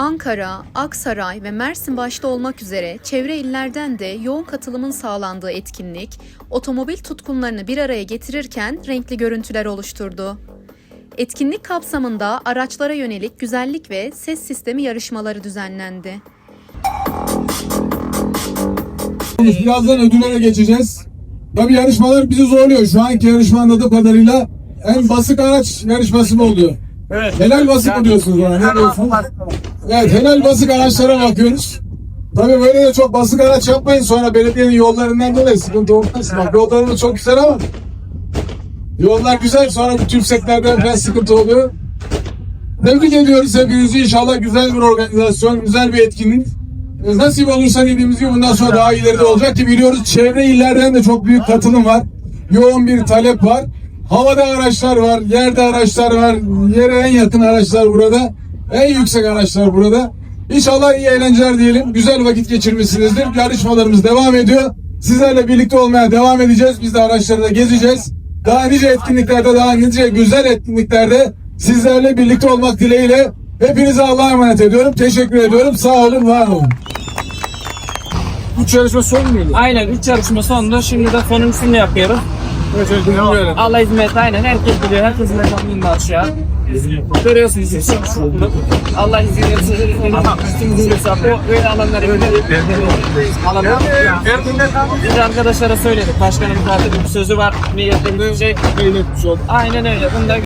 Ankara, Aksaray ve Mersin başta olmak üzere çevre illerden de yoğun katılımın sağlandığı etkinlik, otomobil tutkunlarını bir araya getirirken renkli görüntüler oluşturdu. Etkinlik kapsamında araçlara yönelik güzellik ve ses sistemi yarışmaları düzenlendi. Birazdan ödüllere geçeceğiz. Tabii yarışmalar bizi zorluyor. Şu anki yarışma anladığım kadarıyla en basık araç yarışması mı oluyor? Evet. Helal basık mı diyorsunuz bana? Ne diyorsunuz? Evet helal basık araçlara bakıyoruz. Tabii böyle de çok basık araç yapmayın sonra belediyenin yollarından dolayı sıkıntı olmasın. Bak yollarımız çok güzel ama yollar güzel sonra bu tümseklerden falan sıkıntı oluyor. Tebrik ediyoruz hepinizi. İnşallah güzel bir organizasyon, güzel bir etkinlik. E, Nasip olursa dediğimiz gibi bundan sonra daha ileride olacak ki biliyoruz çevre illerden de çok büyük katılım var. Yoğun bir talep var. Havada araçlar var, yerde araçlar var, yere en yakın araçlar burada. En yüksek araçlar burada. İnşallah iyi eğlenceler diyelim. Güzel vakit geçirmişsinizdir. Yarışmalarımız devam ediyor. Sizlerle birlikte olmaya devam edeceğiz. Biz de araçları da gezeceğiz. Daha nice etkinliklerde, daha nice güzel etkinliklerde sizlerle birlikte olmak dileğiyle hepinize Allah'a emanet ediyorum. Teşekkür ediyorum. Sağ olun, var olun. Üç yarışma son muydu? Aynen 3 yarışma sonunda şimdi de sonuncusunu yapıyoruz. Allah verirse aynen herkes biliyor. Herkesin de kanalında aşağı. Görüyorsunuz işte. Allah izin verirse bilirse bu böyle alanları böyle alanlar. Biz arkadaşlara söyledik. Başkanım zaten bir sözü var. Niyetim şey. Aynen öyle. Bunda